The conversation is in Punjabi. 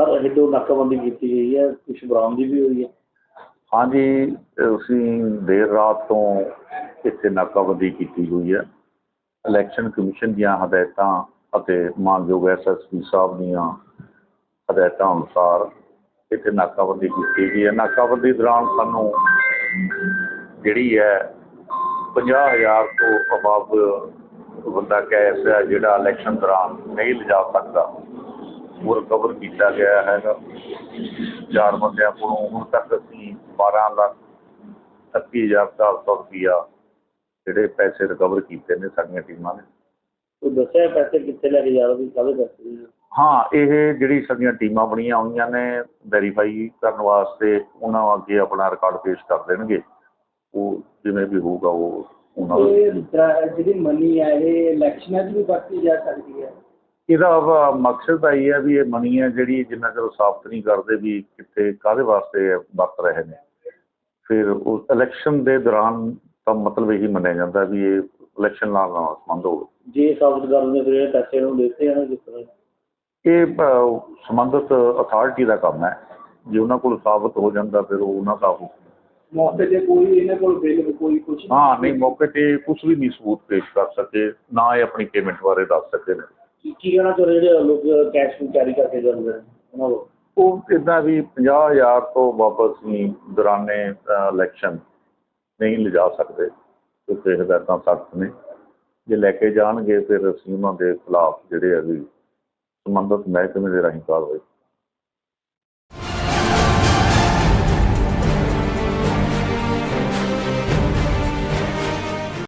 ਸਰ ਇਹ ਤੋਂ ਨਾਕਾਬੰਦੀ ਕੀਤੀ ਗਈ ਹੈ ਕੁਝ ਬਰਾਮਦੀ ਵੀ ਹੋਈ ਹੈ। ਹਾਂਜੀ, ਅਸੀਂ ਦੇਰ ਰਾਤ ਤੋਂ ਇੱਥੇ ਨਾਕਾਬੰਦੀ ਕੀਤੀ ਹੋਈ ਹੈ। ਇਲੈਕਸ਼ਨ ਕਮਿਸ਼ਨ ਦੀਆਂ ਹਦਾਇਤਾਂ ਅਤੇ ਮਾਨਯੋਗ ਐਸਐਸਪੀ ਸਾਹਿਬ ਦੀਆਂ ਹਦਾਇਤਾਂ ਅਨੁਸਾਰ ਇੱਥੇ ਨਾਕਾਬੰਦੀ ਕੀਤੀ ਗਈ ਹੈ। ਨਾਕਾਬੰਦੀ ਦੌਰਾਨ ਸਾਨੂੰ ਜਿਹੜੀ ਹੈ 50000 ਤੋਂ ਅਬਵ ਬੰਦਾ ਕੈਸ਼ ਹੈ, ਜਿਹੜਾ ਇਲੈਕਸ਼ਨ ਦੌਰਾਨ ਨਹੀਂ ਲਿਜਾ ਸਕਦਾ। ਉਹ ਰਿਕਵਰ ਕੀਤਾ ਗਿਆ ਹੈਗਾ ਚਾਰ ਬੰਦਿਆਂ ਕੋਲੋਂ ਹੁਣ ਤੱਕ ਅਸੀਂ 12 ਲੱਖ 38400 ਰੁਪਈਆ ਜਿਹੜੇ ਪੈਸੇ ਰਿਕਵਰ ਕੀਤੇ ਨੇ ਸਾਡੀਆਂ ਟੀਮਾਂ ਨੇ। ਉਹ ਦੱਸਿਆ ਪੈਸੇ ਕਿੱਥੇ ਲੈ ਕੇ ਜਾ ਰਹੇ ਕਾਹਦੇ ਪੈਸੇ? ਹਾਂ ਇਹ ਜਿਹੜੀ ਸਾਡੀਆਂ ਟੀਮਾਂ ਬਣੀਆਂ ਹੋਈਆਂ ਨੇ ਵੈਰੀਫਾਈ ਕਰਨ ਵਾਸਤੇ ਉਹਨਾਂ ਅੱਗੇ ਆਪਣਾ ਰਿਕਾਰਡ ਪੇਸ਼ ਕਰ ਦੇਣਗੇ। ਉਹ ਜਿਵੇਂ ਵੀ ਹੋਊਗਾ ਉਹ ਉਹਨਾਂ ਦਰਾ- ਜਿਹੜੀ ਮਨੀ ਹੈ ਇਹ ਇਲੈਕਸ਼ਨਾਂ 'ਚ ਵੀ ਵਰਤੀ ਜਾ ਸਕਦੀ ਹੈ। ਇਹਦਾ ਮਕਸਦ ਇਹ ਹੈ ਵੀ ਇਹ ਮਨੀ ਹੈ ਜਿਹੜੀ ਜਿੰਨਾ ਚਿਰ ਸਾਫ਼ ਨਹੀਂ ਕਰਦੇ ਵੀ ਕਿੱਥੇ ਕਾਹਦੇ ਵਾਸਤੇ ਵਰਤ ਰਹੇ ਨੇ। ਫਿਰ ਉਹ ਇਲੈਕਸ਼ਨ ਦੇ ਦੌਰਾਨ ਤਾਂ ਮਤਲਬ ਇਹੀ ਮੰਨਿਆ ਜਾਂਦਾ ਵੀ ਇਹ ਇਲੈਕਸ਼ਨ ਨਾਲ ਨਾਲ ਸੰਬੰਧ ਹੋਵੇ। ਜੇ ਸਾਬਤ ਕਰਨ ਦੇ ਫਿਰ ਪੈਸੇ ਨੂੰ ਦਿੱਤੇ ਹਨ ਕਿਸ ਤਰ੍ਹਾਂ। ਇਹ ਸੰਬੰਧਿਤ ਅਥਾਰਟੀ ਦਾ ਕੰਮ ਹੈ। ਜੇ ਉਹਨਾਂ ਕੋਲ ਸਾਬਤ ਹੋ ਜਾਂਦਾ ਫਿਰ ਉਹ ਉਹਨਾਂ ਦਾ ਉਹ ਮੌਕੇ ਤੇ ਕੋਈ ਇਹਨਾਂ ਕੋਲ ਬਿੱਲ ਕੋਈ ਕੁਝ ਹਾਂ ਨਹੀਂ ਮੌਕੇ ਤੇ ਕੁਝ ਵੀ ਨਹੀਂ ਸਬੂਤ ਪੇਸ਼ ਕਰ ਸਕੇ ਨਾ ਇਹ ਆਪਣੀ ਪੇਮੈਂਟ ਬਾਰੇ ਦੱਸ ਸਕੇ। ਨੇ ਕੀ ਕੀ ਕਹਿਣਾ ਚਾਹੁੰਦੇ ਜਿਹੜੇ ਲੋਕ ਕੈਸ਼ ਨੂੰ ਕੈਰੀ ਕਰਕੇ ਜਾਂਦੇ ਨੇ, ਉਹਨਾਂ ਨੂੰ ਉਹ ਇਦਾਂ ਵੀ 50000 ਤੋਂ ਵਾਪਸ ਨਹੀਂ ਦੌਰਾਨੇ ਇਲੈਕਸ਼ਨ ਨਹੀਂ ਲਿਜਾ ਸਕਦੇ ਕਿਉਂਕਿ ਹਦਾਇਤਾਂ ਸਖਤ ਨੇ। ਜੇ ਲੈ ਕੇ ਜਾਣਗੇ, ਫਿਰ ਅਸੀਂ ਉਹਨਾਂ ਦੇ ਖਿਲਾਫ ਜਿਹੜੇ ਆ ਵੀ ਸੰਬੰਧਿਤ ਮਹਿਕਮੇ ਦੇ ਰਾਹੀਂ ਕਾਰਵਾਈ